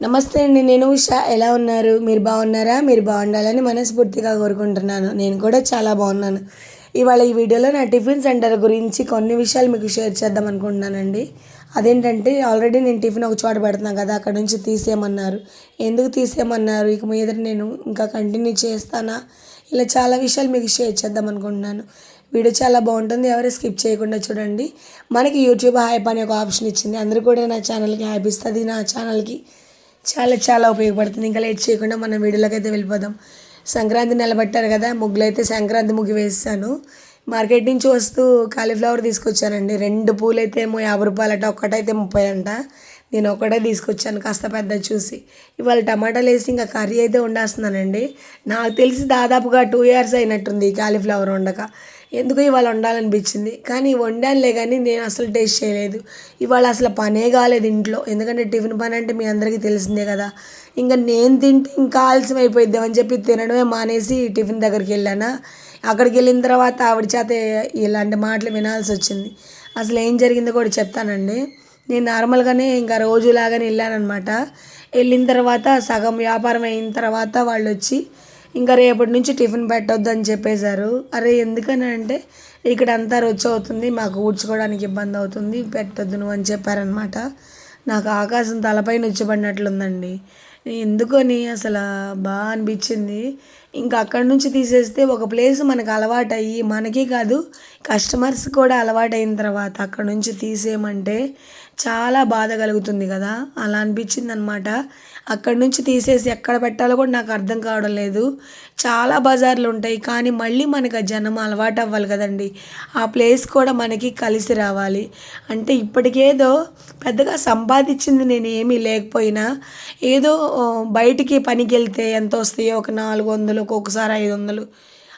నమస్తే అండి నేను ఉషా. ఎలా ఉన్నారు? మీరు బాగున్నారా? మీరు బాగుండాలని మనస్ఫూర్తిగా కోరుకుంటున్నాను. నేను కూడా చాలా బాగున్నాను. ఇవాళ ఈ వీడియోలో నా టిఫిన్ సెంటర్ గురించి కొన్ని విషయాలు మీకు షేర్ చేద్దాం అనుకుంటున్నానండి. అదేంటంటే ఆల్రెడీ నేను టిఫిన్ ఒక చోట పెడుతున్నాను కదా అక్కడ నుంచి తీసేయమన్నారు. ఎందుకు తీసేయమన్నారు? ఇక మీద నేను ఇంకా కంటిన్యూ చేస్తానా? ఇలా చాలా విషయాలు మీకు షేర్ చేద్దాం అనుకుంటున్నాను. వీడియో చాలా బాగుంటుంది. ఎవరు స్కిప్ చేయకుండా చూడండి. మనకి యూట్యూబ్ హైప్ అనే ఒక ఆప్షన్ ఇచ్చింది. అందరూ కూడా నా ఛానల్కి హ్యాప్ ఇస్తుంది నా ఛానల్కి చాలా చాలా ఉపయోగపడుతుంది. ఇంకా లేట్ చేయకుండా మనం వీడియోలోకి అయితే వెళ్ళిపోదాం. సంక్రాంతి నిలబెట్టారు కదా ముగ్గులు అయితే సంక్రాంతి ముగ్గు వేస్తాను. మార్కెట్ నుంచి వస్తూ కాలీఫ్లవర్ తీసుకొచ్చానండి. రెండు పూలు అయితే ఏమో యాభై రూపాయలట ఒక్కటైతే ముప్పై అంట నేను ఒకటే తీసుకొచ్చాను కాస్త పెద్ద చూసి. ఇవాళ టమాటాలు వేసి ఇంకా కర్రీ అయితే వండేస్తున్నానండి. నాకు తెలిసి దాదాపుగా టూ ఇయర్స్ అయినట్టుంది కాలీఫ్లవర్ వండక. ఎందుకు ఇవాళ వండాలనిపించింది. కానీ వండానులే కానీ నేను అసలు టేస్ట్ చేయలేదు. ఇవాళ అసలు పనే కాలేదు ఇంట్లో. ఎందుకంటే టిఫిన్ పని అంటే మీ అందరికీ తెలిసిందే కదా. ఇంకా నేను తింటే ఇంకా ఆలస్యం అయిపోయిద్దాం అని చెప్పి తినడమే మానేసి టిఫిన్ దగ్గరికి వెళ్ళానా. అక్కడికి వెళ్ళిన తర్వాత ఆవిడ చేత ఇలాంటి మాటలు వినాల్సి వచ్చింది. అసలు ఏం జరిగిందో కూడా చెప్తానండి. నేను నార్మల్గానే ఇంకా రోజులాగానే వెళ్ళానమాట వెళ్ళిన తర్వాత సగం వ్యాపారం అయిన తర్వాత వాళ్ళు వచ్చి ఇంకా రేపటి నుంచి టిఫిన్ పెట్టొద్దు అని చెప్పేశారు. అరే ఎందుకని అంటే ఇక్కడ అంతా రుచి అవుతుంది మాకు ఊడ్చుకోవడానికి ఇబ్బంది అవుతుంది పెట్టొద్దు నువ్వు అని చెప్పారనమాట నాకు ఆకాశం తలపై నుంచబడినట్లుందండి ఎందుకని? అసలు బాగా అనిపించింది. ఇంకా అక్కడి నుంచి తీసేస్తే ఒక ప్లేస్ మనకు అలవాటయ్యి మనకే మనకి కాదు కస్టమర్స్ కూడా అలవాటైన తర్వాత అక్కడ నుంచి తీసేయమంటే చాలా బాధ కలుగుతుంది కదా. అలా అనిపించింది అనమాట అక్కడి నుంచి తీసేసి ఎక్కడ పెట్టాలో కూడా నాకు అర్థం కావడం లేదు. చాలా బజార్లు ఉంటాయి కానీ మళ్ళీ మనకు ఆ జనం అలవాటు అవ్వాలి కదండి. ఆ ప్లేస్ కూడా మనకి కలిసి రావాలి. అంటే ఇప్పటికేదో పెద్దగా సంపాదించింది నేను ఏమీ లేకపోయినా ఏదో బయటికి పనికి వెళ్తే ఎంత వస్తాయో ఒక నాలుగు వందలు ఒక్కొక్కసారి ఐదు వందలు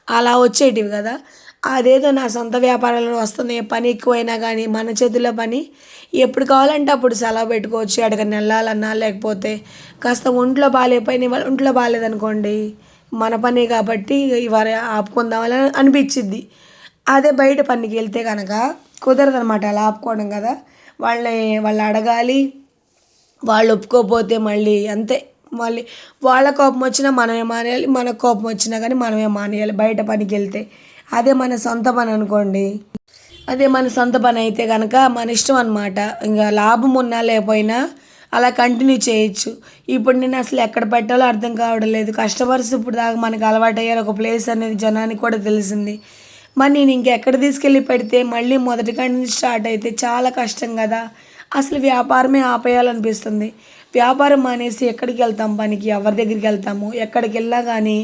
అలా వచ్చేటివి కదా. అదేదో నా సొంత వ్యాపారాలు వస్తుంది పని ఎక్కువైనా కానీ మన చేతిలో పని. ఎప్పుడు కావాలంటే అప్పుడు సెలవు పెట్టుకోవచ్చు ఎక్కడికైనా వెళ్ళాలన్నా లేకపోతే కాస్త ఒంట్లో బాగాలేకపోయిన ఇవాళ ఒంట్లో బాగాలేదనుకోండి మన పని కాబట్టి ఇవాళ ఆపుకుందామని అనిపించిద్ది. అదే బయట పనికి వెళ్తే కనుక కుదరదనమాట అలా ఆపుకోవడం కదా. వాళ్ళని వాళ్ళు అడగాలి వాళ్ళు ఒప్పుకోకపోతే మళ్ళీ అంతే. మళ్ళీ వాళ్ళ కోపం వచ్చినా మనమే మానేయాలి మన కోపం వచ్చినా కానీ మనమే మానేయాలి బయట పనికి వెళ్తే. అదే మన సొంత పని అనుకోండి. అదే మన సొంత పని అయితే కనుక మన ఇష్టం అనమాట ఇంకా లాభం ఉన్నా లేకపోయినా అలా కంటిన్యూ చేయొచ్చు. ఇప్పుడు నేను అసలు ఎక్కడ పెట్టాలో అర్థం కావడం లేదు. కస్టమర్స్ ఇప్పుడు దాకా మనకు అలవాటు అయ్యారు. ఒక ప్లేస్ అనేది జనానికి కూడా తెలిసింది. మరి నేను ఇంకెక్కడ తీసుకెళ్ళి పెడితే మళ్ళీ మొదటి కాడి నుంచి స్టార్ట్ అయితే చాలా కష్టం కదా. అసలు వ్యాపారమే ఆపేయాలనిపిస్తుంది. వ్యాపారం మానేసి ఎక్కడికి వెళ్తాం? పనికి ఎవరి దగ్గరికి వెళ్తాము? ఎక్కడికి వెళ్ళా కానీ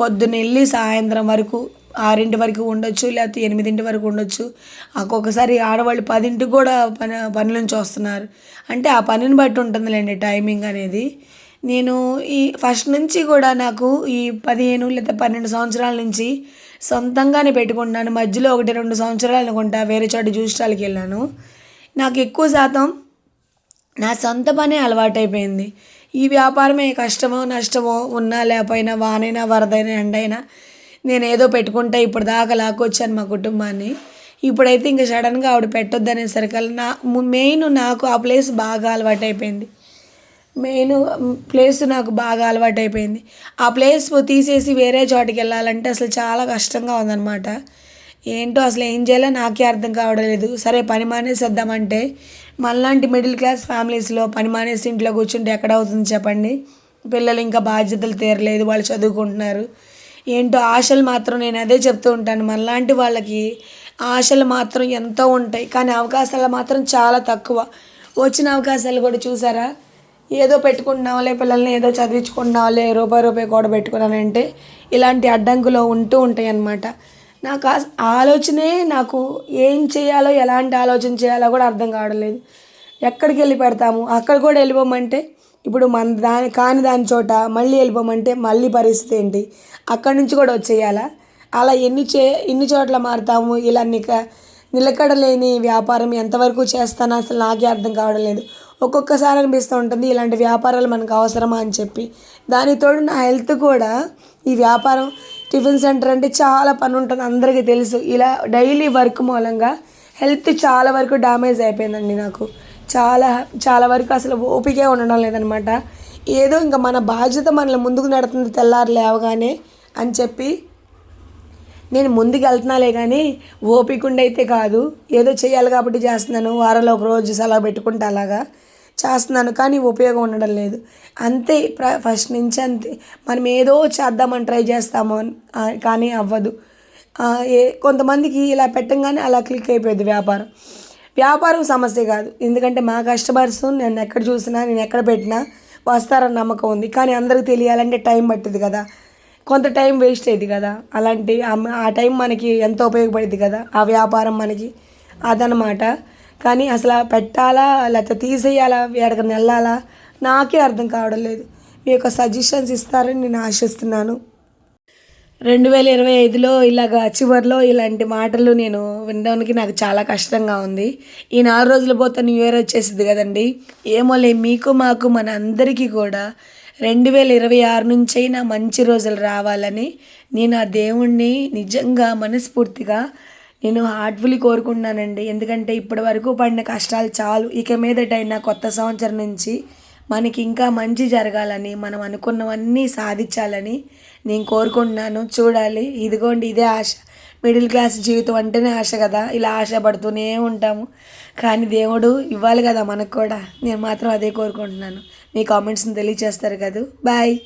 పొద్దున్న వెళ్ళి సాయంత్రం వరకు ఆరింటి వరకు ఉండొచ్చు లేకపోతే ఎనిమిదింటి వరకు ఉండొచ్చు. ఒక్కొక్కసారి ఆడవాళ్ళు పదింటికి కూడా పని పని నుంచి వస్తున్నారు. అంటే ఆ పనిని బట్టి ఉంటుందిలేండి టైమింగ్ అనేది. నేను ఈ ఫస్ట్ నుంచి కూడా నాకు ఈ పదిహేను లేదా పన్నెండు సంవత్సరాల నుంచి సొంతంగానే పెట్టుకున్నాను మధ్యలో ఒకటి రెండు సంవత్సరాలు అనుకుంటా వేరే చోట జ్యూస్ వెళ్ళాను. నాకు ఎక్కువ శాతం నా సొంత పనే అలవాటైపోయింది. ఈ వ్యాపారమే కష్టమో నష్టమో ఉన్నా లేకపోయినా వానైనా వరదైనా ఎండైనా నేను ఏదో పెట్టుకుంటా ఇప్పుడు దాకా లాక్కొచ్చాను మా కుటుంబాన్ని. ఇప్పుడైతే ఇంకా సడన్గా ఆవిడ పెట్టొద్దు నా మెయిన్ నాకు ఆ ప్లేస్ బాగా అలవాటైపోయింది. మెయిన్ ప్లేస్ నాకు బాగా అలవాటైపోయింది. ఆ ప్లేస్ తీసేసి వేరే చోటికి వెళ్ళాలంటే అసలు చాలా కష్టంగా ఉందన్నమాట. ఏంటో అసలు ఏం చేయాలో నాకే అర్థం కావడం లేదు సరే పని మానేసేద్దామంటే మనలాంటి మిడిల్ క్లాస్ ఫ్యామిలీస్లో పని మానేసి ఇంట్లో కూర్చుంటే ఎక్కడ అవుతుంది చెప్పండి. పిల్లలు ఇంకా బాధ్యతలు తీరలేదు వాళ్ళు చదువుకుంటున్నారు. ఏంటో ఆశలు మాత్రం నేను అదే చెప్తూ ఉంటాను. మనలాంటి వాళ్ళకి ఆశలు మాత్రం ఎంతో ఉంటాయి. కానీ అవకాశాలు మాత్రం చాలా తక్కువ. వచ్చిన అవకాశాలు కూడా చూసారా? ఏదో పెట్టుకుంటున్నావులే పిల్లల్ని ఏదో చదివించుకుంటున్నావులే రూపాయి రూపాయి కూడా పెట్టుకున్నానంటే ఇలాంటి అడ్డంకులు ఉంటూ ఉంటాయి అన్నమాట నాకు ఆలోచనే నాకు ఏం చేయాలో ఎలాంటి ఆలోచన చేయాలో కూడా అర్థం కావడం లేదు. ఎక్కడికి వెళ్ళి పెడతాము? అక్కడ కూడా వెళ్ళిపోమంటే ఇప్పుడు మన దాని కాని దాని చోట మళ్ళీ వెళ్ళిపోమంటే మళ్ళీ పరిస్థితి ఏంటి? అక్కడి నుంచి కూడా వచ్చేయాలా? అలా ఎన్ని చే ఎన్ని చోట్ల మారుతాము? ఇలా నిక నిలకడలేని వ్యాపారం ఎంతవరకు చేస్తానో అసలు నాకే అర్థం కావడం లేదు. ఒక్కొక్కసారి అనిపిస్తూ ఉంటుంది ఇలాంటి వ్యాపారాలు మనకు అవసరమా అని చెప్పి. దానితోడు నా హెల్త్ కూడా ఈ వ్యాపారం టిఫిన్ సెంటర్ అంటే చాలా పని ఉంటుంది అందరికీ తెలుసు. ఇలా డైలీ వర్క్ మూలంగా హెల్త్ చాలా వరకు డ్యామేజ్ అయిపోయిందండి నాకు. చాలా చాలా వరకు అసలు ఓపికే ఉండడం లేదనమాట. ఏదో ఇంకా మన బాధ్యత మనల్ని ముందుకు నడుతుంది తెల్లారు లేవగానే అని చెప్పి నేను ముందుకు వెళ్తున్నాలే కానీ ఓపికండి అయితే కాదు. ఏదో చేయాలి కాబట్టి చేస్తున్నాను. వారంలో ఒక రోజు సెలవు పెట్టుకుంటా అలాగా చేస్తున్నాను కానీ ఉపయోగం ఉండడం లేదు. అంతే ప్ర- ఫస్ట్ నుంచి అంతే. మనం ఏదో చేద్దామని ట్రై చేస్తాము కానీ అవ్వదు. ఏ కొంతమందికి ఇలా పెట్టంగానే అలా క్లిక్ అయిపోయింది వ్యాపారం. వ్యాపారం సమస్య కాదు. ఎందుకంటే మా కస్టమర్స్ నేను ఎక్కడ చూసినా నేను ఎక్కడ పెట్టినా వస్తారని నమ్మకం ఉంది. కానీ అందరికి తెలియాలంటే టైం పట్టింది కదా. కొంత టైం వేస్ట్ అయ్యింది కదా. అలాంటి ఆ- టైం మనకి ఎంతో ఉపయోగపడింది కదా. ఆ వ్యాపారం మనకి అదనమాట. కానీ అసలు పెట్టాలా లేకపోతే తీసేయాలా ఎక్కడికి వెళ్ళాలా నాకే అర్థం కావడం లేదు. మీ యొక్క సజెషన్స్ ఇస్తారని నేను ఆశిస్తున్నాను. రెండు వేల ఇరవై ఐదులో ఇలాగ చివరిలో ఇలాంటి మాటలు నేను వినడానికి నాకు చాలా కష్టంగా ఉంది. ఈ నాలుగు రోజులు పోతే న్యూ ఇయర్ వచ్చేసింది కదండి. ఏమోలే మీకు మాకు మన అందరికీ కూడా రెండు వేల ఇరవై ఆరు నుంచైనా మంచి రోజులు రావాలని నేను ఆ దేవుణ్ణి నిజంగా మనస్ఫూర్తిగా నేను హార్ట్ఫుల్లీ కోరుకుంటున్నానండి. ఎందుకంటే ఇప్పటి వరకు పడిన కష్టాలు చాలు. ఇక మీదటైనా కొత్త సంవత్సరం నుంచి మనకి ఇంకా మంచి జరగాలని మనం అనుకున్నవన్నీ సాధించాలని నేను కోరుకుంటున్నాను. చూడాలి. ఇదిగోండి ఇదే ఆశ. మిడిల్ క్లాస్ జీవితం అంటేనే ఆశ కదా. ఇలా ఆశపడుతూనే ఉంటాము. కానీ దేవుడు ఇవ్వాలి కదా మనకు కూడా. నేను మాత్రం అదే కోరుకుంటున్నాను. మీ కామెంట్స్ని తెలియజేస్తారు కదా. బాయ్.